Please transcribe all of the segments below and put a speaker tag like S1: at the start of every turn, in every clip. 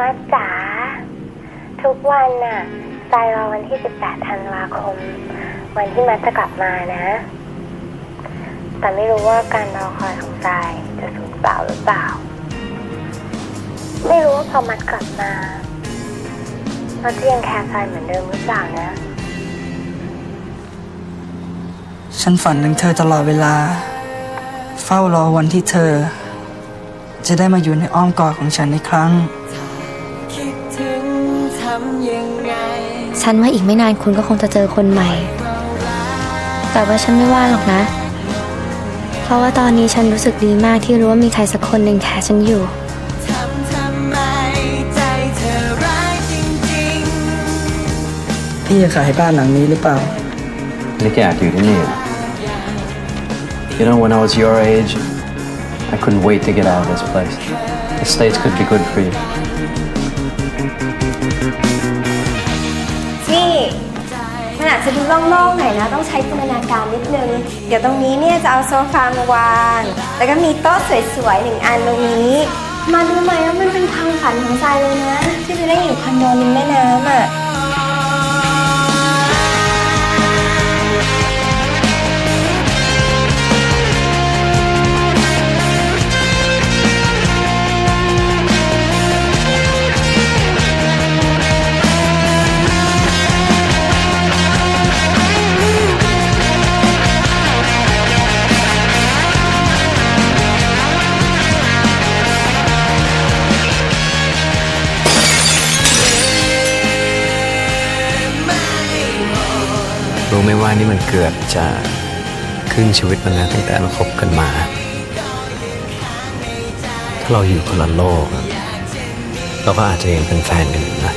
S1: มาจ๋าทุกวันน่ะทรายรอวันที่ 18 ธันวาคม วันที่มัดจะกลับมานะ แต่ไม่รู้ว่าการรอคอยของทรายจะสูญเปล่าหรือเปล่า ไม่รู้ว่าพอมัดกลับมามัดจะยังแคร์ทรายเหมือนเดิมหรือเปล่านะ
S2: ฉันฝันถึงเธอตลอดเวลา เฝ้ารอวันที่เธอ จะได้มาอยู่ในอ้อมกอดของฉันอีกครั้ง
S3: ฉันว่าอีกไม่นานคุณก็คงจะเจอคนใหม่ แต่ว่าฉันไม่ว่าหรอกนะ เพราะว่าตอนนี้ฉันรู้สึกดีมากที่รู้ว่ามีใครสักคนหนึ่งแคร์ฉันอยู่
S4: ทำทำไมใจเธอร้ายจริง
S2: พี่จะขายบ้านหลังนี้หรือเปล่า
S5: นี่แกอยากอยู่ที่นี่เหรอ You know, when I was your age, I couldn't wait to get out of this place. The States could be good for you.
S6: นี่มันอาจจะดูโล่งๆหน่อยนะ ต้องใช้จินตนาการนิดนึง เดี๋ยวตรงนี้เนี่ยจะเอาโซฟามาวาง แล้วก็มีโต๊ะสวยๆหนึ่งอันตรงนี้ มาดูไหมว่ามันเป็นความฝันของทรายเลยนะ ที่จะได้อยู่คอนโดริมแม่น้ำอะ
S5: รู้ไหมว่านี่มันเกือบจะครึ่งชีวิตมันแล้วตั้งแต่เราคบกันมา ถ้าเราอยู่คนละโลก เราก็อาจจะยังเป็นแฟนกันอยู่นะ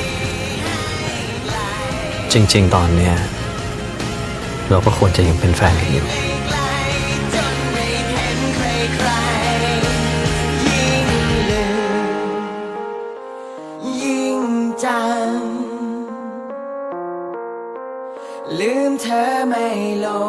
S5: จริง ๆ ตอนเนี้ยเราก็ควรจะยังเป็นแฟนกันอยู่
S4: ยิ่ง ลืมเธอไม่ลง